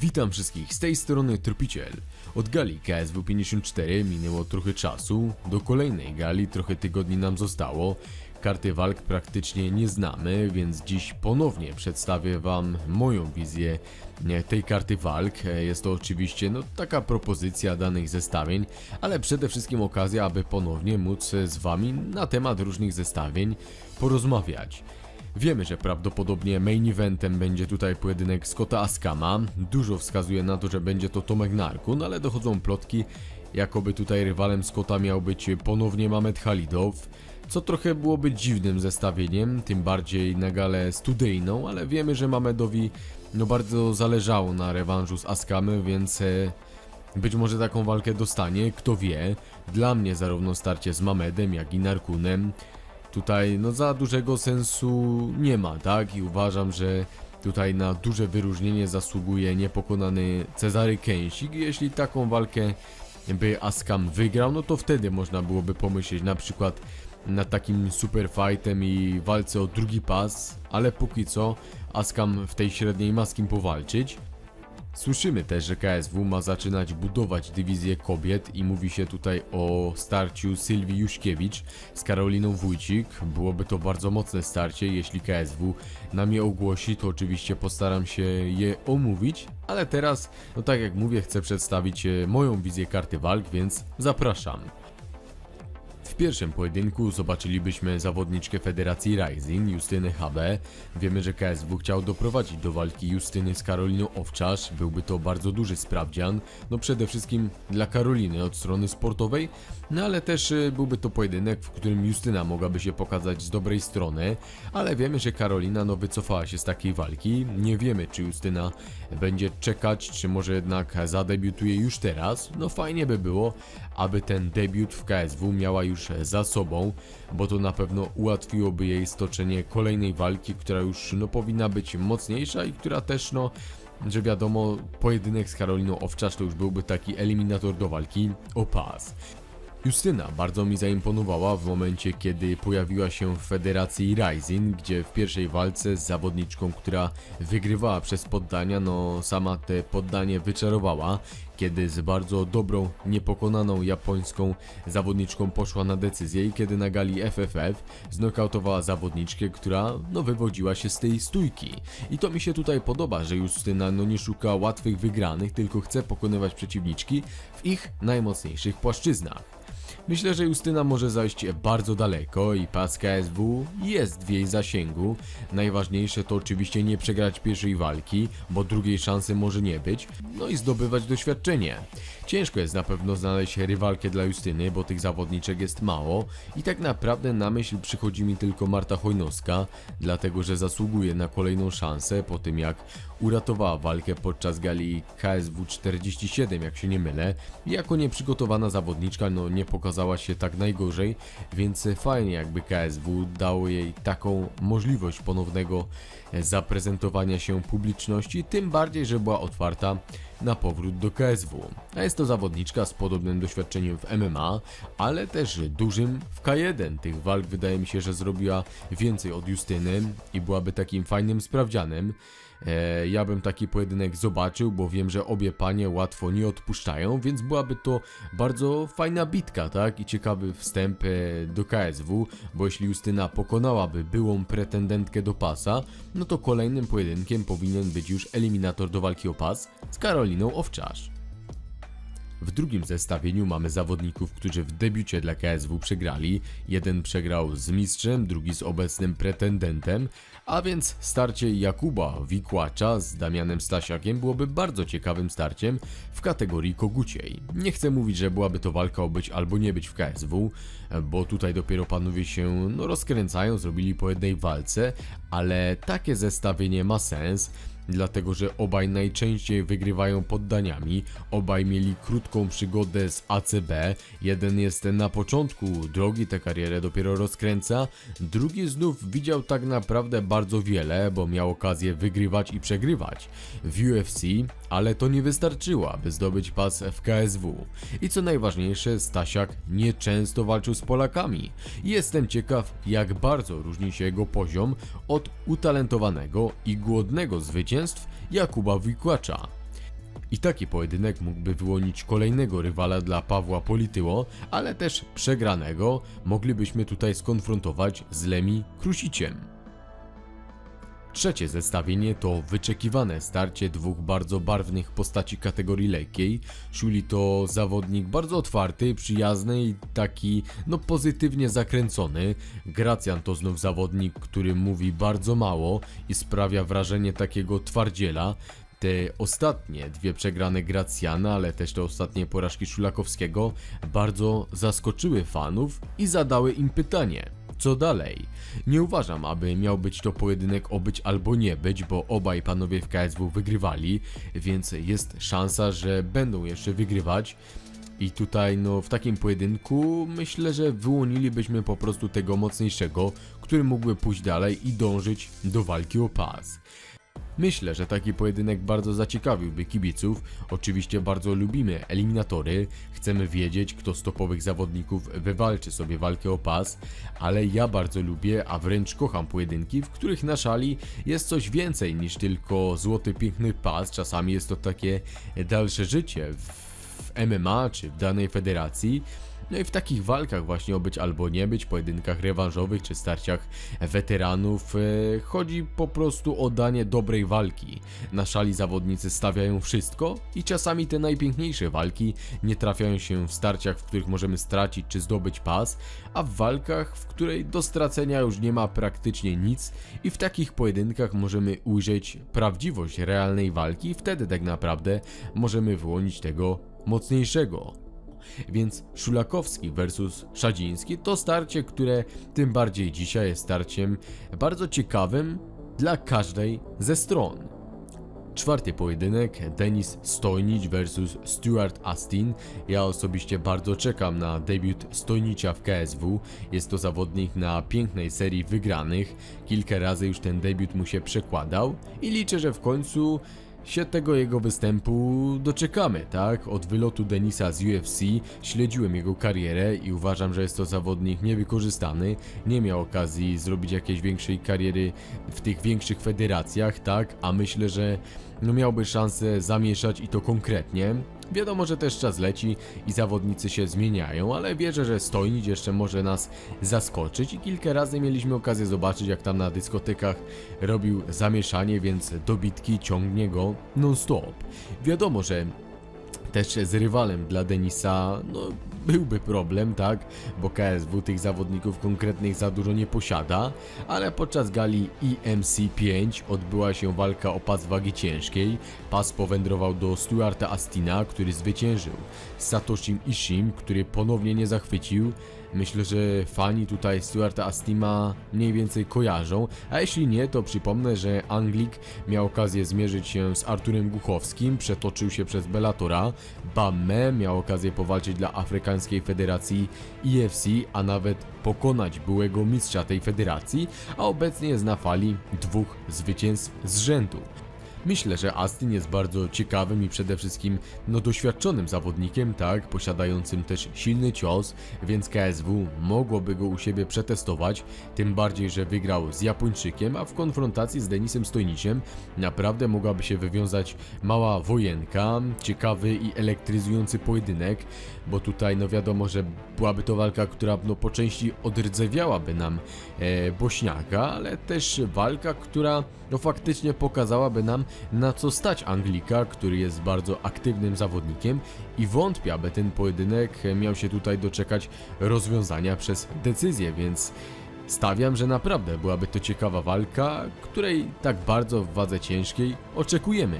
Witam wszystkich, z tej strony Tropiciel. Od gali KSW 54 minęło trochę czasu, do kolejnej gali trochę tygodni nam zostało. Karty walk praktycznie nie znamy, więc dziś ponownie przedstawię wam moją wizję e, tej karty walk. E, Jest to oczywiście no, taka propozycja danych zestawień, ale przede wszystkim okazja, aby ponownie móc z wami na temat różnych zestawień porozmawiać. Wiemy, że prawdopodobnie main eventem będzie tutaj pojedynek Scotta Askama. Dużo wskazuje na to, że będzie to Tomek Narkun, ale dochodzą plotki, jakoby tutaj rywalem Scotta miał być ponownie Mamet Halidow. Co trochę byłoby dziwnym zestawieniem, tym bardziej na galę studyjną, ale wiemy, że Mamedowi no bardzo zależało na rewanżu z Askamem, więc e, być może taką walkę dostanie, kto wie. Dla mnie zarówno starcie z Mamedem, jak i Narkunem tutaj no za dużego sensu nie ma, tak? I uważam, że tutaj na duże wyróżnienie zasługuje niepokonany Cezary Kęsik. Jeśli taką walkę by Askam wygrał, no to wtedy można byłoby pomyśleć na przykład nad takim super fightem i walce o drugi pas, ale póki co Askam w tej średniej ma powalczyć. Słyszymy też, że KSW ma zaczynać budować dywizję kobiet i mówi się tutaj o starciu Sylwii Juśkiewicz z Karoliną Wójcik. Byłoby to bardzo mocne starcie, jeśli KSW nam je ogłosi, to oczywiście postaram się je omówić, ale teraz, no tak jak mówię, chcę przedstawić e, moją wizję karty walk, więc zapraszam. Pierwszym pojedynku zobaczylibyśmy zawodniczkę Federacji Rising, Justynę HB. Wiemy, że KSW chciał doprowadzić do walki Justyny z Karoliną Owczarz. Byłby to bardzo duży sprawdzian. No przede wszystkim dla Karoliny od strony sportowej, no ale też y, byłby to pojedynek, w którym Justyna mogłaby się pokazać z dobrej strony. Ale wiemy, że Karolina no wycofała się z takiej walki. Nie wiemy, czy Justyna będzie czekać, czy może jednak zadebiutuje już teraz. No fajnie by było, aby ten debiut w KSW miała już za sobą, bo to na pewno ułatwiłoby jej stoczenie kolejnej walki, która już no powinna być mocniejsza i która też no że wiadomo, pojedynek z Karoliną Owczarz to już byłby taki eliminator do walki o pas. Justyna bardzo mi zaimponowała w momencie, kiedy pojawiła się w Federacji Rising, gdzie w pierwszej walce z zawodniczką, która wygrywała przez poddania, no sama te poddanie wyczarowała, kiedy z bardzo dobrą, niepokonaną japońską zawodniczką poszła na decyzję i kiedy na gali FFF znokautowała zawodniczkę, która no wywodziła się z tej stójki. I to mi się tutaj podoba, że Justyna no nie szuka łatwych wygranych, tylko chce pokonywać przeciwniczki w ich najmocniejszych płaszczyznach. Myślę, że Justyna może zajść bardzo daleko i pas KSW jest w jej zasięgu. Najważniejsze to oczywiście nie przegrać pierwszej walki, bo drugiej szansy może nie być, no i zdobywać doświadczenie. Ciężko jest na pewno znaleźć rywalkę dla Justyny, bo tych zawodniczek jest mało i tak naprawdę na myśl przychodzi mi tylko Marta Hojnowska, dlatego że zasługuje na kolejną szansę po tym jak uratowała walkę podczas gali KSW 47, jak się nie mylę. Jako nieprzygotowana zawodniczka, no nie pokazała się tak najgorzej, więc fajnie jakby KSW dało jej taką możliwość ponownego zaprezentowania się publiczności, tym bardziej, że była otwarta na powrót do KSW. A jest to zawodniczka z podobnym doświadczeniem w MMA, ale też dużym w K1. Tych walk wydaje mi się, że zrobiła więcej od Justyny i byłaby takim fajnym sprawdzianem. E, ja bym taki pojedynek zobaczył, bo wiem, że obie panie łatwo nie odpuszczają, więc byłaby to bardzo fajna bitka, tak? I ciekawy wstęp e, do KSW, bo jeśli Justyna pokonałaby byłą pretendentkę do pasa, no to kolejnym pojedynkiem powinien być już eliminator do walki o pas z Karoliną Owczarz. W drugim zestawieniu mamy zawodników, którzy w debiucie dla KSW przegrali. Jeden przegrał z mistrzem, drugi z obecnym pretendentem, a więc starcie Jakuba Wikłacza z Damianem Stasiakiem byłoby bardzo ciekawym starciem w kategorii koguciej. Nie chcę mówić, że byłaby to walka o być albo nie być w KSW, bo tutaj dopiero panowie się no, rozkręcają, zrobili po jednej walce, ale takie zestawienie ma sens dlatego że obaj najczęściej wygrywają poddaniami, obaj mieli krótką przygodę z ACB, jeden jest na początku drogi, tę karierę dopiero rozkręca, drugi znów widział tak naprawdę bardzo wiele, bo miał okazję wygrywać i przegrywać w UFC, ale to nie wystarczyło, aby zdobyć pas w KSW. I co najważniejsze, Stasiak nieczęsto walczył z Polakami. Jestem ciekaw, jak bardzo różni się jego poziom od utalentowanego i głodnego zwycięstw Jakuba Wikłacza. I taki pojedynek mógłby wyłonić kolejnego rywala dla Pawła Polityło, ale też przegranego moglibyśmy tutaj skonfrontować z Lemi Krusiciem. Trzecie zestawienie to wyczekiwane starcie dwóch bardzo barwnych postaci kategorii lekkiej. Szuli to zawodnik bardzo otwarty, przyjazny i taki no pozytywnie zakręcony. Gracjan to znów zawodnik, który mówi bardzo mało i sprawia wrażenie takiego twardziela. Te ostatnie dwie przegrane Gracjana, ale też te ostatnie porażki Szulakowskiego bardzo zaskoczyły fanów i zadały im pytanie. Co dalej? Nie uważam, aby miał być to pojedynek o być albo nie być, bo obaj panowie w KSW wygrywali, więc jest szansa, że będą jeszcze wygrywać. I tutaj, no, w takim pojedynku myślę, że wyłonilibyśmy po prostu tego mocniejszego, który mógłby pójść dalej i dążyć do walki o pas. Myślę, że taki pojedynek bardzo zaciekawiłby kibiców. Oczywiście bardzo lubimy eliminatory, chcemy wiedzieć, kto z topowych zawodników wywalczy sobie walkę o pas, ale ja bardzo lubię, a wręcz kocham pojedynki, w których na szali jest coś więcej niż tylko złoty piękny pas. Czasami jest to takie dalsze życie w, MMA czy w danej federacji. No i w takich walkach właśnie o być albo nie być, pojedynkach rewanżowych czy starciach weteranów e, chodzi po prostu o danie dobrej walki. Na szali zawodnicy stawiają wszystko i czasami te najpiękniejsze walki nie trafiają się w starciach, w których możemy stracić czy zdobyć pas, a w walkach, w której do stracenia już nie ma praktycznie nic i w takich pojedynkach możemy ujrzeć prawdziwość realnej walki wtedy tak naprawdę możemy wyłonić tego mocniejszego. Więc Szulakowski versus Szadziński to starcie, które tym bardziej dzisiaj jest starciem bardzo ciekawym dla każdej ze stron. Czwarty pojedynek Denis Stojnic versus Stuart Astin. Ja osobiście bardzo czekam na debiut Stojnicia w KSW. Jest to zawodnik na pięknej serii wygranych. Kilka razy już ten debiut mu się przekładał i liczę, że w końcu się tego jego występu doczekamy, tak? Od wylotu Denisa z UFC śledziłem jego karierę i uważam, że jest to zawodnik niewykorzystany. Nie miał okazji zrobić jakiejś większej kariery w tych większych federacjach, tak? A myślę, że no miałby szansę zamieszać i to konkretnie. Wiadomo, że też czas leci i zawodnicy się zmieniają, ale wierzę, że Stojnic jeszcze może nas zaskoczyć i kilka razy mieliśmy okazję zobaczyć, jak tam na dyskotekach robił zamieszanie, więc dobitki ciągnie go non-stop. Wiadomo, że też z rywalem dla Denisa, no byłby problem, tak? Bo KSW tych zawodników konkretnych za dużo nie posiada, ale podczas gali IMC5 odbyła się walka o pas wagi ciężkiej. Pas powędrował do Stuarta Astina, który zwyciężył z Satoshim Ishim, który ponownie nie zachwycił. Myślę, że fani tutaj Stuarta Astima mniej więcej kojarzą, a jeśli nie, to przypomnę, że Anglik miał okazję zmierzyć się z Arturem Guchowskim, przetoczył się przez Bellatora, Bamme miał okazję powalczyć dla Afrykańskiej Federacji IFC, a nawet pokonać byłego mistrza tej federacji, a obecnie jest na fali dwóch zwycięstw z rzędu. Myślę, że Astin jest bardzo ciekawym i przede wszystkim no, doświadczonym zawodnikiem, tak, posiadającym też silny cios, więc KSW mogłoby go u siebie przetestować, tym bardziej, że wygrał z Japończykiem, a w konfrontacji z Denisem Stojniciem naprawdę mogłaby się wywiązać mała wojenka, ciekawy i elektryzujący pojedynek, bo tutaj no wiadomo, że byłaby to walka, która no po części odrdzewiałaby nam e, Bośniaka, ale też walka, która no faktycznie pokazałaby nam na co stać Anglika, który jest bardzo aktywnym zawodnikiem i wątpię, aby ten pojedynek miał się tutaj doczekać rozwiązania przez decyzję, więc stawiam, że naprawdę byłaby to ciekawa walka, której tak bardzo w wadze ciężkiej oczekujemy.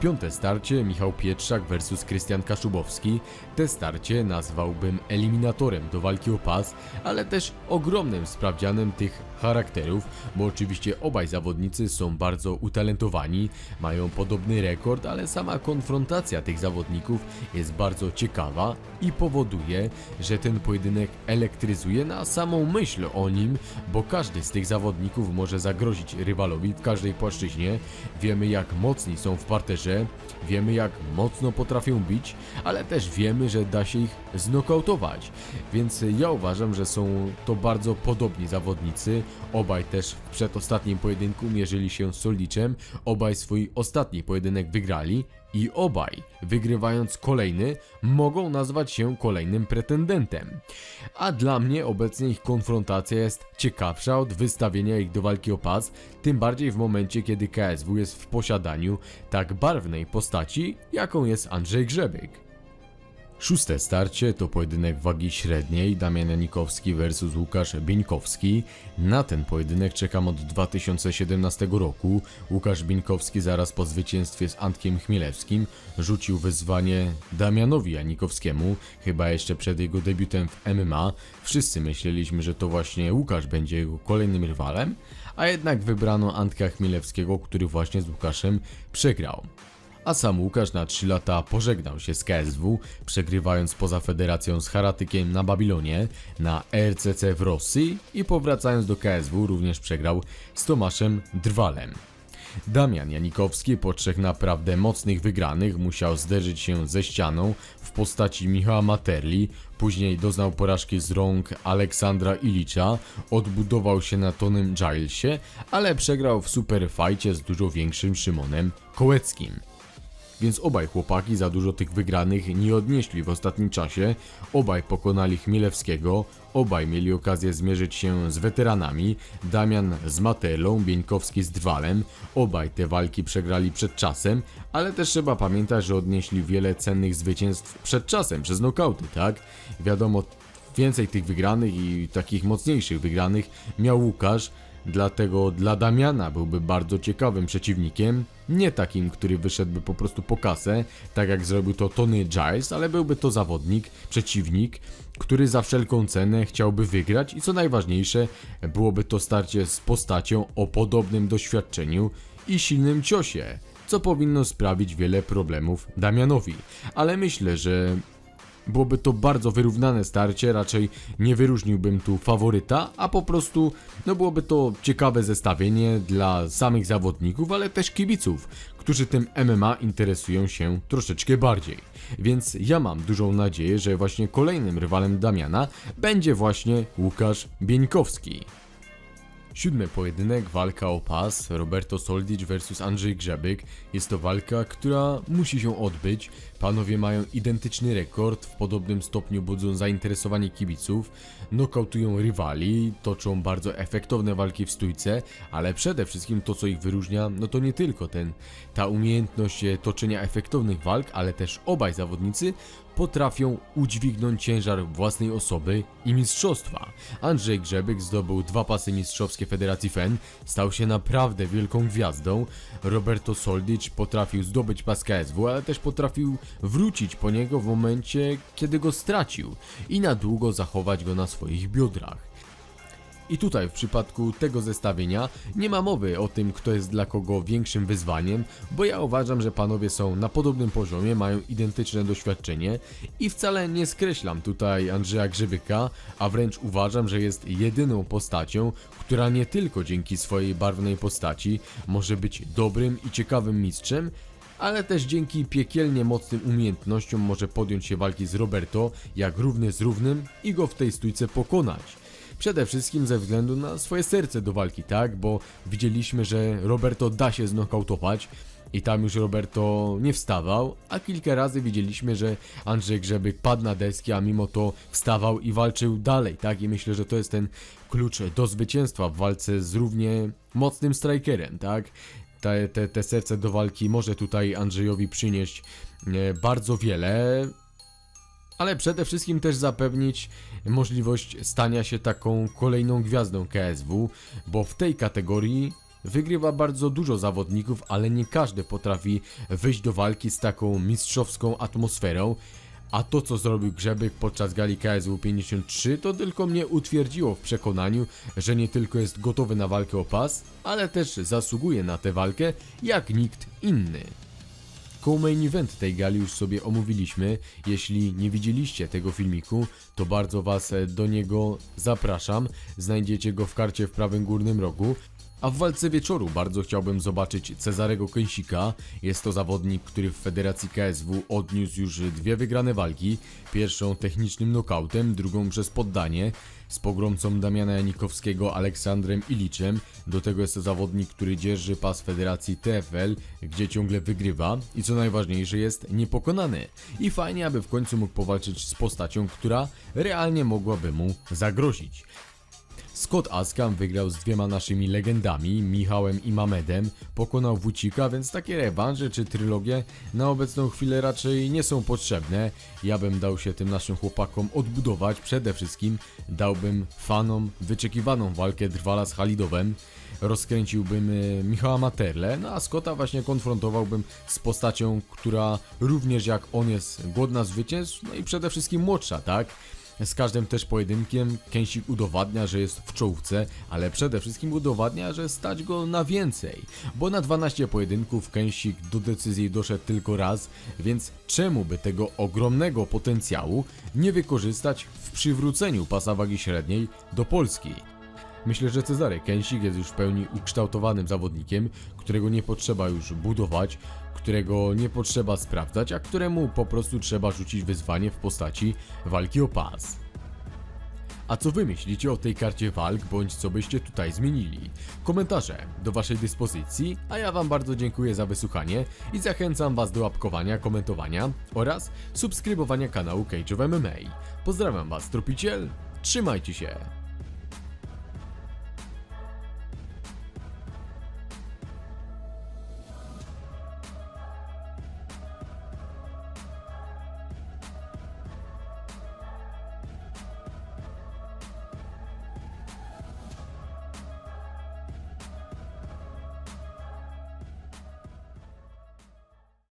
Piąte starcie Michał Pietrzak vs Krystian Kaszubowski. Te starcie nazwałbym eliminatorem do walki o pas, ale też ogromnym sprawdzianem tych charakterów, bo oczywiście obaj zawodnicy są bardzo utalentowani, mają podobny rekord, ale sama konfrontacja tych zawodników jest bardzo ciekawa i powoduje, że ten pojedynek elektryzuje na samą myśl o nim, bo każdy z tych zawodników może zagrozić rywalowi w każdej płaszczyźnie. Wiemy jak mocni są w parterze, wiemy jak mocno potrafią bić, ale też wiemy, że da się ich znokautować. Więc ja uważam, że są to bardzo podobni zawodnicy. Obaj też w przedostatnim pojedynku mierzyli się z Soliczem, obaj swój ostatni pojedynek wygrali i obaj, wygrywając kolejny, mogą nazwać się kolejnym pretendentem. A dla mnie obecnie ich konfrontacja jest ciekawsza od wystawienia ich do walki o pas, tym bardziej w momencie, kiedy KSW jest w posiadaniu tak barwnej postaci, jaką jest Andrzej Grzebyk. Szóste starcie to pojedynek wagi średniej Damian Janikowski vs Łukasz Bieńkowski. Na ten pojedynek czekam od 2017 roku. Łukasz Bieńkowski zaraz po zwycięstwie z Antkiem Chmielewskim rzucił wyzwanie Damianowi Janikowskiemu, chyba jeszcze przed jego debiutem w MMA. Wszyscy myśleliśmy, że to właśnie Łukasz będzie jego kolejnym rywalem, a jednak wybrano Antka Chmielewskiego, który właśnie z Łukaszem przegrał a sam Łukasz na 3 lata pożegnał się z KSW, przegrywając poza federacją z Haratykiem na Babilonie, na RCC w Rosji i powracając do KSW również przegrał z Tomaszem Drwalem. Damian Janikowski po trzech naprawdę mocnych wygranych musiał zderzyć się ze ścianą w postaci Michała Materli, później doznał porażki z rąk Aleksandra Ilicza, odbudował się na Tonym Gilesie, ale przegrał w superfajcie z dużo większym Szymonem Kołeckim więc obaj chłopaki za dużo tych wygranych nie odnieśli w ostatnim czasie. Obaj pokonali Chmielewskiego, obaj mieli okazję zmierzyć się z weteranami, Damian z Matelą, Bieńkowski z Drwalem. Obaj te walki przegrali przed czasem, ale też trzeba pamiętać, że odnieśli wiele cennych zwycięstw przed czasem, przez nokauty, tak? Wiadomo, więcej tych wygranych i takich mocniejszych wygranych miał Łukasz, Dlatego dla Damiana byłby bardzo ciekawym przeciwnikiem. Nie takim, który wyszedłby po prostu po kasę, tak jak zrobił to Tony Giles, ale byłby to zawodnik, przeciwnik, który za wszelką cenę chciałby wygrać i co najważniejsze, byłoby to starcie z postacią o podobnym doświadczeniu i silnym ciosie, co powinno sprawić wiele problemów Damianowi. Ale myślę, że Byłoby to bardzo wyrównane starcie, raczej nie wyróżniłbym tu faworyta, a po prostu no byłoby to ciekawe zestawienie dla samych zawodników, ale też kibiców, którzy tym MMA interesują się troszeczkę bardziej. Więc ja mam dużą nadzieję, że właśnie kolejnym rywalem Damiana będzie właśnie Łukasz Bieńkowski. Siódmy pojedynek, walka o pas, Roberto Soldic vs Andrzej Grzebyk. Jest to walka, która musi się odbyć. Panowie mają identyczny rekord, w podobnym stopniu budzą zainteresowanie kibiców, nokautują rywali, toczą bardzo efektowne walki w stójce, ale przede wszystkim to co ich wyróżnia, no to nie tylko ten, ta umiejętność e, toczenia efektownych walk, ale też obaj zawodnicy potrafią udźwignąć ciężar własnej osoby i mistrzostwa. Andrzej Grzebyk zdobył dwa pasy mistrzowskie Federacji FEN, stał się naprawdę wielką gwiazdą. Roberto Soldic potrafił zdobyć pas KSW, ale też potrafił wrócić po niego w momencie, kiedy go stracił i na długo zachować go na swoich biodrach. I tutaj w przypadku tego zestawienia nie ma mowy o tym, kto jest dla kogo większym wyzwaniem, bo ja uważam, że panowie są na podobnym poziomie, mają identyczne doświadczenie i wcale nie skreślam tutaj Andrzeja Grzybyka, a wręcz uważam, że jest jedyną postacią, która nie tylko dzięki swojej barwnej postaci może być dobrym i ciekawym mistrzem, ale też dzięki piekielnie mocnym umiejętnościom może podjąć się walki z Roberto jak równy z równym i go w tej stójce pokonać. Przede wszystkim ze względu na swoje serce do walki, tak? Bo widzieliśmy, że Roberto da się znokautować i tam już Roberto nie wstawał, a kilka razy widzieliśmy, że Andrzej Grzebyk padł na deski, a mimo to wstawał i walczył dalej, tak? I myślę, że to jest ten klucz do zwycięstwa w walce z równie mocnym strikerem, tak? Te, te, te serce do walki może tutaj Andrzejowi przynieść e, bardzo wiele, ale przede wszystkim też zapewnić możliwość stania się taką kolejną gwiazdą KSW, bo w tej kategorii wygrywa bardzo dużo zawodników, ale nie każdy potrafi wyjść do walki z taką mistrzowską atmosferą. A to, co zrobił Grzebyk podczas gali KSW 53, to tylko mnie utwierdziło w przekonaniu, że nie tylko jest gotowy na walkę o pas, ale też zasługuje na tę walkę jak nikt inny. Co-main event tej gali już sobie omówiliśmy. Jeśli nie widzieliście tego filmiku, to bardzo Was e, do niego zapraszam. Znajdziecie go w karcie w prawym górnym rogu. A w walce wieczoru bardzo chciałbym zobaczyć Cezarego Kęsika. Jest to zawodnik, który w Federacji KSW odniósł już dwie wygrane walki. Pierwszą technicznym nokautem, drugą przez poddanie. Z pogromcą Damiana Janikowskiego Aleksandrem Iliczem. Do tego jest to zawodnik, który dzierży pas Federacji TFL, gdzie ciągle wygrywa i co najważniejsze jest niepokonany. I fajnie, aby w końcu mógł powalczyć z postacią, która realnie mogłaby mu zagrozić. Scott Askam wygrał z dwiema naszymi legendami, Michałem i Mamedem, pokonał Wucika, więc takie rewanże czy trylogie na obecną chwilę raczej nie są potrzebne. Ja bym dał się tym naszym chłopakom odbudować, przede wszystkim dałbym fanom wyczekiwaną walkę Drwala z Halidowem, rozkręciłbym e, Michała Materle, no a Scotta właśnie konfrontowałbym z postacią, która również jak on jest głodna zwycięstw, no i przede wszystkim młodsza, tak? Z każdym też pojedynkiem Kęsik udowadnia, że jest w czołówce, ale przede wszystkim udowadnia, że stać go na więcej. Bo na 12 pojedynków Kęsik do decyzji doszedł tylko raz, więc czemu by tego ogromnego potencjału nie wykorzystać w przywróceniu pasa wagi średniej do Polski? Myślę, że Cezary Kęsik jest już w pełni ukształtowanym zawodnikiem, którego nie potrzeba już budować, którego nie potrzeba sprawdzać, a któremu po prostu trzeba rzucić wyzwanie w postaci walki o pas. A co wy myślicie o tej karcie walk, bądź co byście tutaj zmienili? Komentarze do waszej dyspozycji, a ja wam bardzo dziękuję za wysłuchanie i zachęcam was do łapkowania, komentowania oraz subskrybowania kanału Cage of MMA. Pozdrawiam was, Tropiciel, trzymajcie się!